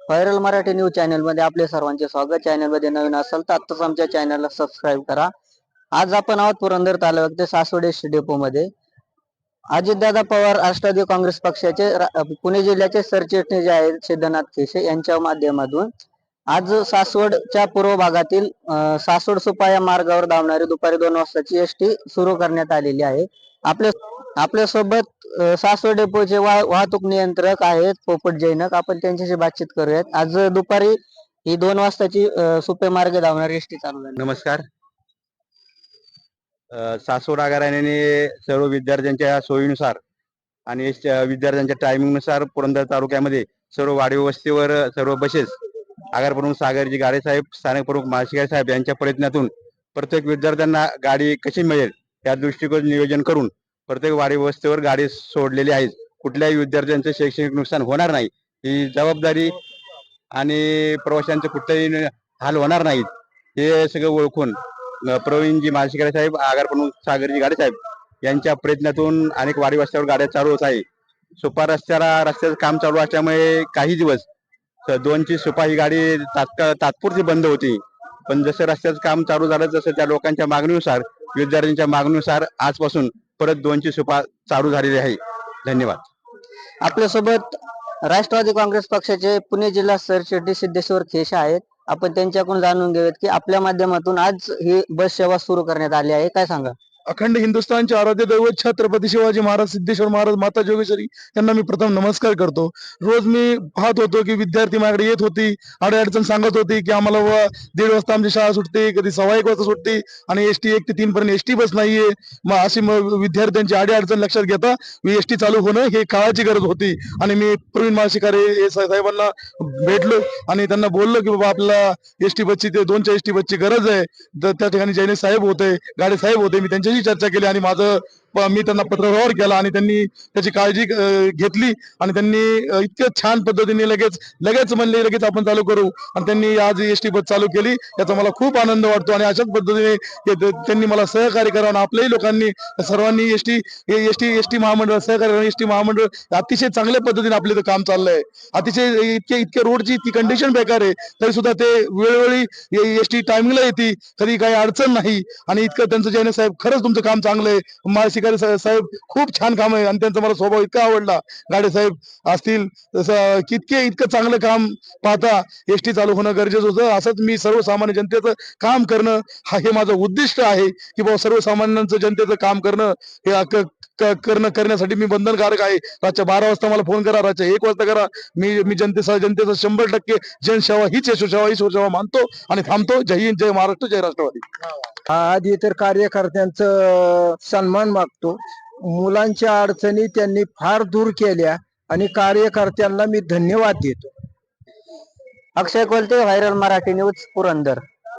Viral Marathi news चॅनलमध्ये आपले सर्वांचे स्वागत. चॅनलमध्ये नवीन असाल तर आत्ताच आमच्या चॅनलला सबस्क्राईब करा. आज आपण आहोत पुरंदर तालुक्यात सासवडे डेपो मध्ये. अजितदादा पवार राष्ट्रवादी काँग्रेस पक्षाचे पुणे जिल्ह्याचे सरचिटणीस जे आहेत सिद्धनाथ केशे यांच्या माध्यमातून. आज सासवडच्या पूर्व भागातील सासवड सुपा या मार्गावर धावणारी दुपारी दोन वाजताची एस टी सुरू करण्यात आलेली आहे. आपल्या आपल्यासोबत सासवड डेपोचे वा- वाहतूक नियंत्रक आहेत पोपट जैनक. आपण त्यांच्याशी बातचीत करूयात. आज दुपारी ही दोन वाजताची अं, सुपे मार्गे धावणारी एस टी चालू झाली. नमस्कार. अ, सासवड आगाराने सर्व विद्यार्थ्यांच्या सोयीनुसार आणि श- विद्यार्थ्यांच्या टायमिंगनुसार पुरंदर तालुक्यामध्ये सर्व वाडी वस्तीवर सर्व बसेस आगार प्रमुख सागरजी गाडे साहेब स्थानिक प्रमुख माळशिगार साहेब यांच्या प्रयत्नातून प्रत्येक विद्यार्थ्यांना गाडी कशी मिळेल या दृष्टिकोन नियोजन करून प्रत्येक वाडी व्यवस्थेवर गाडी सोडलेली आहे. कुठल्याही विद्यार्थ्यांचे शैक्षणिक नुकसान होणार नाही. ही जबाबदारी आणि प्रवाशांचे कुठलेही हाल होणार नाहीत. हे सगळं ओळखून प्रवीणजी माळशिकारे साहेब आगार प्रमुख सागरजी गाडे साहेब यांच्या प्रयत्नातून अनेक वाडी रस्त्यावर गाड्या चालू होत आहे. सुपा रस्त्याला रस्त्याचं काम चालू असल्यामुळे काही दिवस दोनची सुपा ही गाडी तात्काळ तात्पुरती बंद होती. पण जसं रस्त्याचं काम चालू झालं तसं त्या लोकांच्या मागणीनुसार विद्यार्थ्यांच्या मागणीनुसार आजपासून परत दोनची सुपा चालू झालेली आहे. धन्यवाद. आपल्यासोबत राष्ट्रवादी काँग्रेस पक्षाचे पुणे जिल्हा सरचिटणीस सिद्धेश्वर खेश आहेत. आपण त्यांच्याकडून जाणून घेऊयात की आपल्या माध्यमातून आज ही बस सेवा सुरू करण्यात आली आहे. काय सांगा? अखंड हिंदुस्थानचे आराध्य दैवत छत्रपती शिवाजी महाराज सिद्धेश्वर महाराज माता जोगेश्वरी यांना मी प्रथम नमस्कार करतो. रोज मी पाहत होतो की विद्यार्थी माझ्याकडे येत होती अडचण सांगत होती की आम्हाला व दीड वाजता आमची शाळा सुटते कधी सव्वा एक वाजता सुटते आणि एस टी एक ते तीन पर्यंत एस टी बस नाहीये. मग अशी विद्यार्थ्यांची अडीअडचण लक्षात घेता एस टी चालू होणं हे काळाची गरज होती आणि मी प्रवीण महाशिकारे साहेबांना भेटलो आणि त्यांना बोललो की बाबा आपल्याला एस टी बसची ते दोनच्या एस टी बसची गरज आहे. तर त्या ठिकाणी जैने साहेब होते गाडे साहेब होते मी त्यांच्याशी चर्चा केली आणि माझं मी त्यांना पत्रव्यवहार केला आणि त्यांनी त्याची काळजी घेतली आणि त्यांनी इतक्या छान पद्धतीने लगेच लगेच म्हणले लगेच आपण चालू करू. आणि त्यांनी आज एस टी बस चालू केली. याचा मला खूप आनंद वाटतो आणि अशाच पद्धतीने त्यांनी मला सहकार्य करावं आणि आपल्याही लोकांनी सर्वांनी S T S T S T महामंडळ सहकार्य एस टी महामंडळ अतिशय चांगल्या पद्धतीने आपलं इथं काम चाललंय. अतिशय इतके इतके रोडची ती कंडिशन बेकार आहे. तरी सुद्धा ते वेळोवेळी एस टी टायमिंगला येते. तरी काही अडचण नाही. आणि इतकं त्यांचं जैन साहेब खरंच तुमचं काम चांगलं आहे. शिकारी साहेब खूप छान काम आहे. आणि त्यांचा मला स्वभाव इतका आवडला. गाडे साहेब असतील तसं कितके इतकं चांगलं काम पाहता एस टी चालू होणं गरजेचं होतं. असंच मी सर्वसामान्य जनतेचं काम करणं हा हे माझं उद्दिष्ट आहे की बाबा सर्वसामान्यांचं जनतेचं काम करणं हे करणं करण्यासाठी मी बंधनकारक आहे. रातच्या बारा वाजता मला फोन करा रातच्या एक वाजता करा. मी मी जनतेचा जनतेचा शंभर टक्के जनसेवा हीच यशोसेवा ही सेवा मानतो आणि थांबतो. जय हिंद जय महाराष्ट्र जय राष्ट्रवादी. आज इतर कार्यकर्त्यांचं सन्मान मागतो. मुलांच्या अडचणी त्यांनी फार दूर केल्या आणि कार्यकर्त्यांना मी धन्यवाद देतो. Akshay Kolte viral Marathi news Purandar.